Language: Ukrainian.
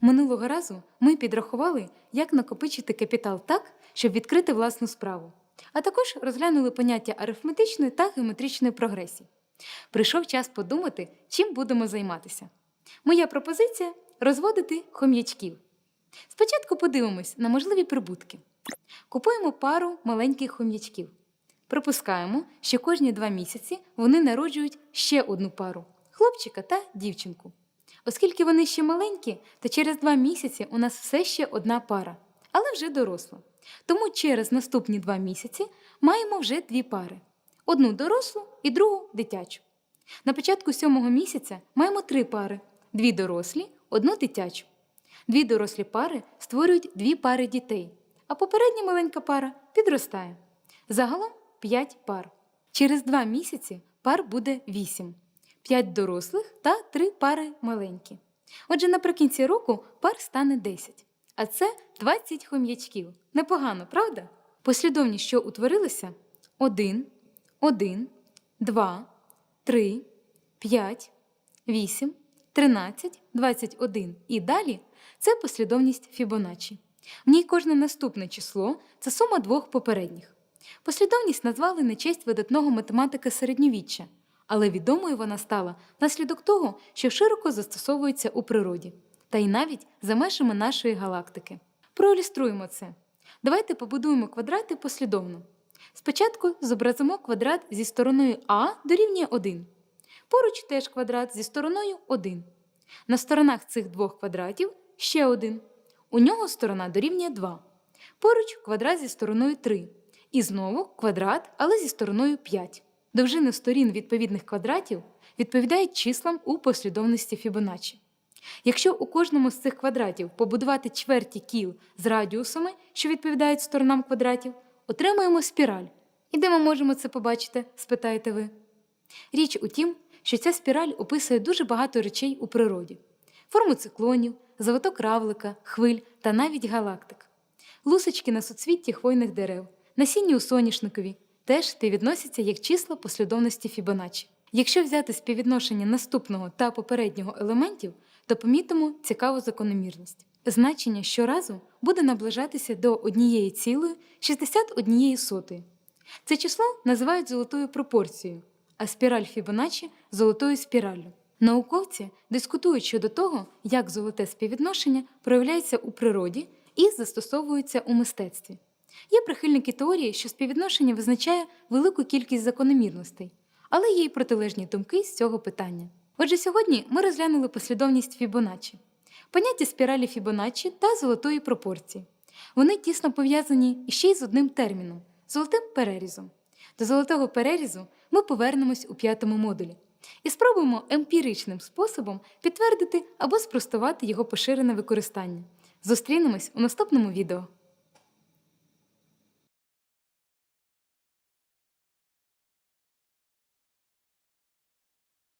Минулого разу ми підрахували, як накопичити капітал так, щоб відкрити власну справу, а також розглянули поняття арифметичної та геометричної прогресії. Прийшов час подумати, чим будемо займатися. Моя пропозиція розводити хом'ячків. Спочатку подивимось на можливі прибутки. Купуємо пару маленьких хом'ячків. Припускаємо, що кожні два місяці вони народжують ще одну пару хлопчика та дівчинку. Оскільки вони ще маленькі, то через два місяці у нас все ще одна пара, але вже доросла. Тому через наступні два місяці маємо вже дві пари: одну дорослу і другу дитячу. На початку сьомого місяця маємо три пари: дві дорослі, одну дитячу. Дві дорослі пари створюють дві пари дітей, а попередня маленька пара підростає. Загалом 5 пар. Через два місяці пар буде 8. 5 дорослих та 3 пари маленькі. Отже, наприкінці року пар стане 10. А це 20 хом'ячків. Непогано, правда? Послідовність, що утворилися: 1, 1, 2, 3, 5, 8, 13, 21 і далі це послідовність Фібоначчі. В ній кожне наступне число це сума двох попередніх. Послідовність назвали на честь видатного математика середньовіччя, але відомою вона стала внаслідок того, що широко застосовується у природі, та й навіть за межами нашої галактики. Проілюструємо це. Давайте побудуємо квадрати послідовно. Спочатку зобразимо квадрат зі стороною А дорівнює 1. Поруч теж квадрат зі стороною 1. На сторонах цих двох квадратів ще один. У нього сторона дорівнює 2. Поруч квадрат зі стороною 3. І знову квадрат, але зі стороною 5. Довжини сторін відповідних квадратів відповідають числам у послідовності Фібоначчі. Якщо у кожному з цих квадратів побудувати чверті кіл з радіусами, що відповідають сторонам квадратів, отримаємо спіраль. І де ми можемо це побачити? спитаєте ви. Річ у тім, що ця спіраль описує дуже багато речей у природі: форму циклонів, завиток равлика, хвиль та навіть галактик. Лусочки на суцвітті хвойних дерев, насіння у соняшникові теж співвідносяться як числа послідовності Фібоначчі. Якщо взяти співвідношення наступного та попереднього елементів, то помітимо цікаву закономірність. Значення щоразу буде наближатися до однієї цілої 61 сотої. Це число називають золотою пропорцією, а спіраль Фібоначчі – золотою спіраллю. Науковці дискутують щодо того, як золоте співвідношення проявляється у природі і застосовується у мистецтві. Є прихильники теорії, що співвідношення визначає велику кількість закономірностей, але є й протилежні думки з цього питання. Отже, сьогодні ми розглянули послідовність Фібоначчі, поняття спіралі Фібоначчі та золотої пропорції. Вони тісно пов'язані іще й з одним терміном золотим перерізом. До золотого перерізу ми повернемось у п'ятому модулі і спробуємо емпіричним способом підтвердити або спростувати його поширене використання. Зустрінемось у наступному відео.